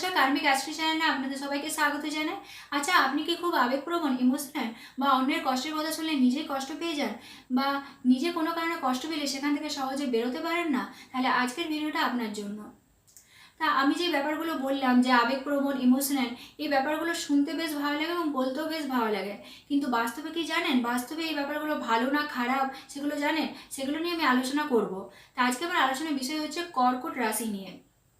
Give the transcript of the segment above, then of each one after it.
নমস্কার, কার্মিক অ্যাস্ট্রি চ্যানেলে আপনাদের সবাইকে স্বাগত জানাই। আচ্ছা আপনি কি খুব আবেগপ্রবণ ইমোশনাল বা অন্যের কষ্টের কথা শুনলে নিজেই কষ্ট পেয়ে যান? বা নিজে কোনো কারণে কষ্ট পেলে সেখান থেকে সহজে বেরোতে পারেন না? তাহলে আজকের ভিডিওটা আপনার জন্য। তা আমি যে ব্যাপারগুলো বললাম যে আবেগপ্রবণ ইমোশনাল এই ব্যাপারগুলো শুনতে বেশ ভালো লাগে এবং বলতেও বেশ ভালো লাগে। কিন্তু বাস্তবে কি জানেন? বাস্তবে এই ব্যাপারগুলো ভালো না খারাপ সেগুলো জানেন? সেগুলো নিয়ে আমি আলোচনা করব। তা আজকে আমার আলোচনার বিষয় হচ্ছে কর্কট রাশি নিয়ে।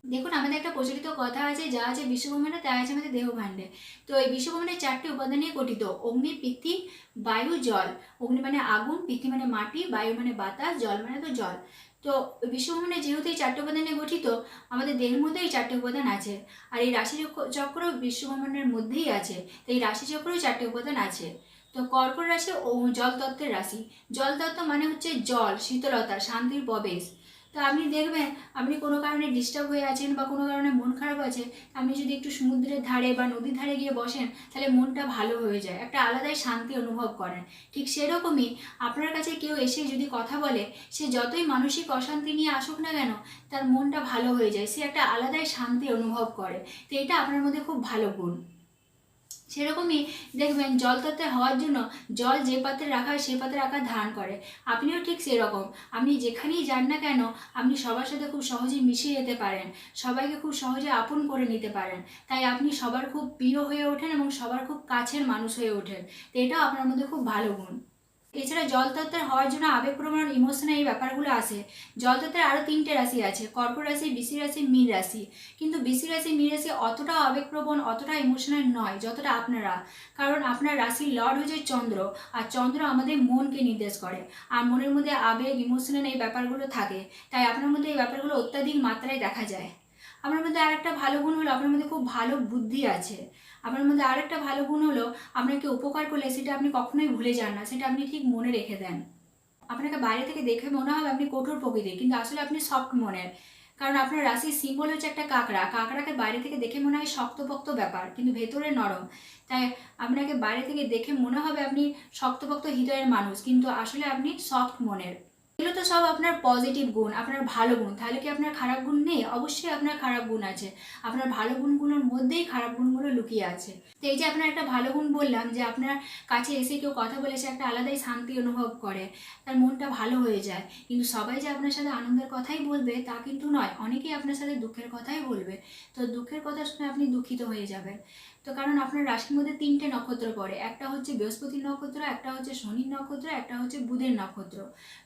দেখুন, আমাদের একটা প্রচলিত কথা আছে, যা আছে বিশ্বব্রহ্মাণ্ডে তা আছে আমাদের দেহভাণ্ডে তো এই বিশ্বব্রহ্মাণ্ডের চারটি উপাদান নিয়ে গঠিত, অগ্নি, পৃথ্বী, বায়ু, জল। অগ্নি মানে আগুন, পৃথ্বী মানে মাটি, বায়ু মানে বাতাস, জল মানে তো জল। তো বিশ্বব্রহ্মাণ্ডে যেহেতু এই চারটি উপাদান গঠিত, আমাদের দেহের মধ্যে এই চারটি উপাদান আছে। আর এই রাশি চক্র- চক্র বিশ্বব্রহ্মাণ্ডের মধ্যেই আছে। তো এই রাশি চক্রেও চারটি উপাদান আছে। তো কর্কট রাশি ও জল তত্ত্বের রাশি। জল তত্ত্ব মানে হচ্ছে জল, শীতলতা, শান্তির প্রবেশ। তো আপনি দেখবেন, আপনি কোনো কারণে ডিস্টার্ব হয়ে আছেন বা কোনো কারণে মন খারাপ আছে, আপনি যদি একটু সমুদ্রের ধারে বা নদীর ধারে গিয়ে বসেন, তাহলে মনটা ভালো হয়ে যায়, একটা আলাদাই শান্তি অনুভব করেন। ঠিক সেরকমই আপনার কাছে কেউ এসে যদি কথা বলে, সে যতই মানসিক অশান্তি নিয়ে আসুক না কেন, তার মনটা ভালো হয়ে যায়, সে একটা আলাদাই শান্তি অনুভব করে। তো এটা আপনার মধ্যে খুব ভালো গুণ। সেরকমই দেখবেন জল তত্ত্বে হওয়ার জন্য জল যে পাত্রে রাখা হয় সে পাত্রে রাখা ধারণ করে। আপনিও ঠিক সেরকম। আপনি যেখানেই যান না কেন, আপনি সবার সাথে খুব সহজেই মিশে যেতে পারেন। সবাইকে খুব সহজে আপন করে নিতে পারেন। তাই আপনি সবার খুব প্রিয় হয়ে ওঠেন এবং সবার খুব কাছের মানুষ হয়ে ওঠেন। তো এটাও আপনার মধ্যে খুব ভালো গুণ। এছাড়া জলতত্ত্বের হওয়ার জন্য আবেগপ্রবণ ইমোশনাল এই ব্যাপারগুলো আসে। জলতত্ত্বের আরও তিনটে রাশি আছে, কর্কট রাশি বৃষি রাশি, মীন রাশি। কিন্তু বৃষি রাশি, মীন রাশি অতটা আবেগপ্রবণ, অতটা ইমোশনাল নয়, যতটা আপনারা। কারণ আপনার রাশির লর্ড হচ্ছে চন্দ্র, আর চন্দ্র আমাদের মনকে নির্দেশ করে। আর মনের মধ্যে আবেগ ইমোশনাল এই ব্যাপারগুলো থাকে। তাই আপনার মধ্যে এই ব্যাপারগুলো অত্যাধিক মাত্রায় দেখা যায়। আপনার মধ্যে আরেকটা ভালো গুণ হলো আপনার মধ্যে খুব ভালো বুদ্ধি আছে। আপনার মধ্যে আরেকটা ভালো গুণ হলো আপনাকে উপকার করলে সেটা আপনি কখনোই ভুলে যান না, সেটা আপনি ঠিক মনে রেখে দেন। আপনাকে বাইরে থেকে দেখে মনে হবে আপনি কঠোর প্রকৃতির, কিন্তু আসলে আপনি সফট মনের। কারণ আপনার রাশির সিম্বল হচ্ছে একটা কাঁকড়া, কাঁকড়াকে বাইরে থেকে দেখে মনে হয় শক্তপোক্ত ব্যাপার, কিন্তু ভেতরে নরম। তাই আপনাকে বাইরে থেকে দেখে মনে হবে আপনি শক্তপোক্ত হৃদয়ের মানুষ, কিন্তু আসলে আপনি সফট মনের। এগুলো তো সব আপনার পজিটিভ গুণ, আপনার ভালো গুণ। তাহলে কি আপনার খারাপ গুণ নেই? অবশ্যই আপনার খারাপ গুণ আছে। আপনার ভালো গুণগুলোর মধ্যেই খারাপ গুণগুলো লুকিয়ে আছে। তো এই যে আপনার একটা ভালো গুণ বললাম, যে আপনার কাছে এসে কেউ কথা বলেছে, একটা আলাদাই শান্তি অনুভব করে, তার মনটা ভালো হয়ে যায়। কিন্তু সবাই যে আপনার সাথে আনন্দের কথাই বলবে, তা কিন্তু নয়। অনেকেই আপনার সাথে দুঃখের কথাই বলবে। তো দুঃখের কথা শুনে আপনি দুঃখিত হয়ে যাবেন। তো কারণ আপনার রাশির মধ্যে তিনটে নক্ষত্র পড়ে। একটা হচ্ছে বৃহস্পতির নক্ষত্র, একটা হচ্ছে শনির নক্ষত্র, একটা হচ্ছে বুধের নক্ষত্র।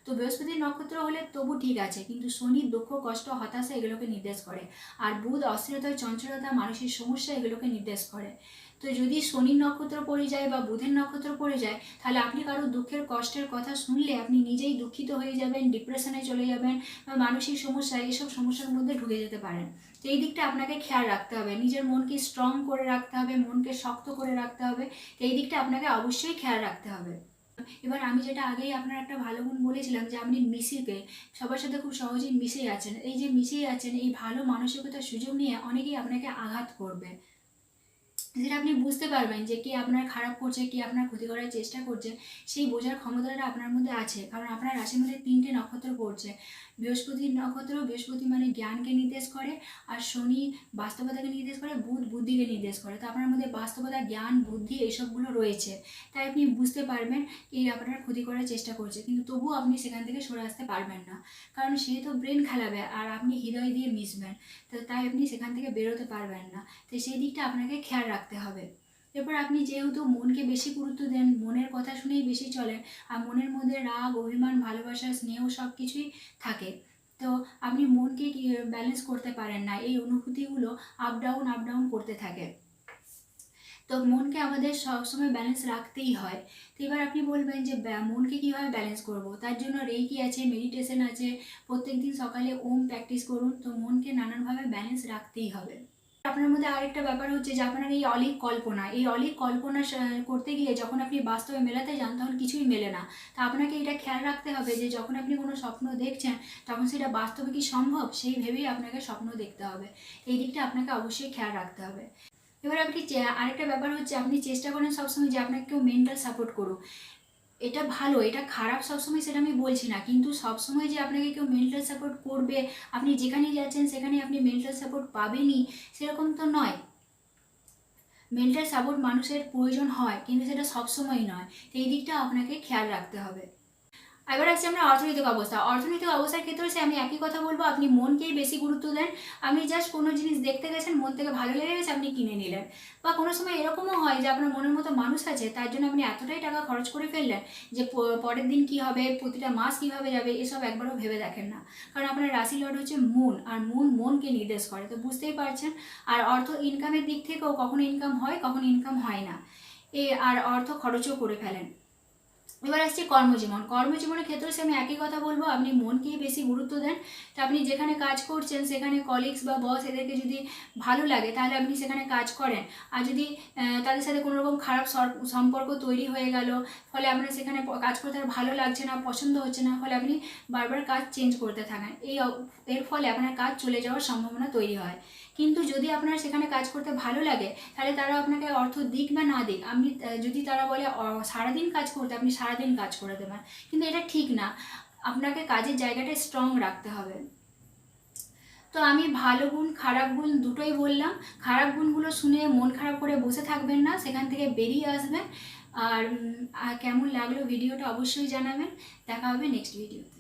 তো বৃহস্পতির নক্ষত্র হলে তবু ঠিক আছে, কিন্তু শনির দুঃখ, কষ্ট, হতাশা এগুলোকে নির্দেশ করে। আর বুধ অস্থিরতা, চঞ্চলতা, মানসিক সমস্যা এগুলোকে নির্দেশ করে। তো যদি শনির নক্ষত্র পড়ে যায় বা বুধের নক্ষত্র পড়ে যায়, তাহলে আপনি কারও দুঃখের, কষ্টের কথা শুনলে আপনি নিজেই দুঃখিত হয়ে যাবেন ডিপ্রেশনে চলে যাবেন বা মানসিক সমস্যা, এইসব সমস্যার মধ্যে ঢুকে যেতে পারেন। তো এই দিকটা আপনাকে খেয়াল রাখতে হবে। নিজের মনকে স্ট্রং করে রাখতে হবে মনকে শক্ত করে রাখতে হবে এই দিকটা আপনাকে অবশ্যই খেয়াল রাখতে হবে। এবার আমি যেটা আগেই আপনার একটা ভালো গুণ বলেছিলাম যে, আপনি মিশিতে সবার সাথে খুব সহজেই মিশে আছেন এই যে মিশে আছেন এই ভালো মানসিকতার সুযোগ নিয়ে অনেকেই আপনাকে আঘাত করবে। যেটা আপনি বুঝতে পারবেন যে কে আপনার খারাপ করছে, কে আপনার ক্ষতি করার চেষ্টা করছে, সেই বোঝার ক্ষমতাটা আপনার মধ্যে আছে। কারণ আপনার রাশির মধ্যে তিনটে নক্ষত্র পড়ছে। বৃহস্পতির নক্ষত্র বৃহস্পতি মানে জ্ঞানকে নির্দেশ করে আর শনি বাস্তবতাকে নির্দেশ করে, বুধ বুদ্ধিকে নির্দেশ করে। তো আপনার মধ্যে বাস্তবতা, জ্ঞান, বুদ্ধি এইসবগুলো রয়েছে। তাই আপনি বুঝতে পারবেন এই আপনার ক্ষতি করার চেষ্টা করছে। কিন্তু তবুও আপনি সেখান থেকে সরে আসতে পারবেন না। কারণ সে তো ব্রেন খেলাবে আর আপনি হৃদয় দিয়ে মিশবেন। তো তাই আপনি সেখান থেকে বেরোতে পারবেন না। তো সেই দিকটা আপনাকে খেয়াল রাখতে হবে। এরপর আপনি যেহেতু মনকে বেশি গুরুত্ব দেন, মনের কথা শুনেই বেশি চলেন আর মনের মধ্যে রাগ, অভিমান, ভালোবাসা, স্নেহ সব কিছুই থাকে। তো আপনি মনকে ব্যালেন্স করতে পারেন না, এই অনুভূতিগুলো আপ ডাউন আপ ডাউন করতে থাকে। তো মনকে আমাদের সবসময় ব্যালেন্স রাখতেই হয়। তো এবার আপনি বলবেন যে মনকে কীভাবে ব্যালেন্স করব? তার জন্য রেইকি আছে মেডিটেশন আছে প্রত্যেক দিন সকালে ওম প্র্যাকটিস করুন। তো মনকে নানানভাবে ব্যালেন্স রাখতেই হবে। আপনার মধ্যে আরেকটা ব্যাপার হচ্ছে যে আপনার এই অলিক কল্পনা, এই অলিক কল্পনা করতে গিয়ে যখন আপনি বাস্তবে মেলাতে যান তখন কিছুই মেলে না। তা আপনাকে এটা খেয়াল রাখতে হবে যে যখন আপনি কোনো স্বপ্ন দেখছেন, তখন সেটা বাস্তবে কি সম্ভব সেই ভেবেই আপনাকে স্বপ্ন দেখতে হবে। এই দিকটা আপনাকে অবশ্যই খেয়াল রাখতে হবে। এবার আপনি আরেকটা ব্যাপার হচ্ছে আপনি চেষ্টা করেন সবসময় যে আপনাকে কেউ মেন্টাল সাপোর্ট করুক। এটা ভালো, এটা খারাপ সবসময় সেটা আমি বলছি না। কিন্তু সবসময় যে আপনাকে কেউ মেন্টাল সাপোর্ট করবে, আপনি যেখানে যাচ্ছেন সেখানে আপনি মেন্টাল সাপোর্ট পাবেনই, সেরকম তো নয়। মেন্টাল সাপোর্ট মানুষের প্রয়োজন হয়, কিন্তু সেটা সবসময় নয়। তো এই দিকটা আপনাকে খেয়াল রাখতে হবে। এবার আসছে আমরা অর্থনৈতিক অবস্থা। অর্থনৈতিক অবস্থার ক্ষেত্রে সে আমি একই কথা বলব, আপনি মনকেই বেশি গুরুত্ব দেন। আপনি জাস্ট কোনো জিনিস দেখতে গেছেন, মন থেকে ভালো লেগে গেছে, আপনি কিনে নিলেন। বা কোনো সময় এরকমও হয় যে আপনার মনের মতো মানুষ আছে, তার জন্য আপনি এতটাই টাকা খরচ করে ফেললেন যে পরের দিন কি হবে, প্রতিটা মাস কীভাবে যাবে, এসব একবারও ভেবে দেখেন না। কারণ আপনার রাশি লর্ড হচ্ছে মুন, আর মুন মনকে নির্দেশ করে। তো বুঝতেই পারছেন? আর অর্থ ইনকামের দিক থেকেও কখনো ইনকাম হয়, কখনো ইনকাম হয় না। এ, আর অর্থ খরচও করে ফেলেন। এবার আসছে কর্মজীবন। কর্মজীবনের ক্ষেত্রে সে আমি একই কথা বলব, আপনি মনকেই বেশি গুরুত্ব দেন। তো আপনি যেখানে কাজ করছেন, সেখানে কলিগস বা বস এদেরকে যদি ভালো লাগে, তাহলে আপনি সেখানে কাজ করেন। আর যদি তাদের সাথে কোনো রকম খারাপ সম্পর্ক তৈরি হয়ে গেল, ফলে আপনার সেখানে কাজ করতে আর ভালো লাগছে না, পছন্দ হচ্ছে না, ফলে আপনি বারবার কাজ চেঞ্জ করতে থাকেন। এই এর ফলে আপনার কাজ চলে যাওয়ার সম্ভাবনা তৈরি হয়। কিন্তু যদি আপনার সেখানে কাজ করতে ভালো লাগে, তাহলে তারা আপনাকে অর্থ দিক বা না দিক। আপনি যদি তারা বলে সারাদিন কাজ করতে, আপনি সারাদিন কাজ করে দেবেন। কিন্তু এটা ঠিক না। আপনাকে কাজের জায়গাটা স্ট্রং রাখতে হবে। তো আমি ভালো গুণ, খারাপ গুণ দুটোই বললাম। খারাপ গুণগুলো শুনে মন খারাপ করে বসে থাকবেন না, সেখান থেকে বেরিয়ে আসবেন। আর কেমন লাগল ভিডিওটা অবশ্যই জানাবেন। দেখা হবে নেক্সট ভিডিওতে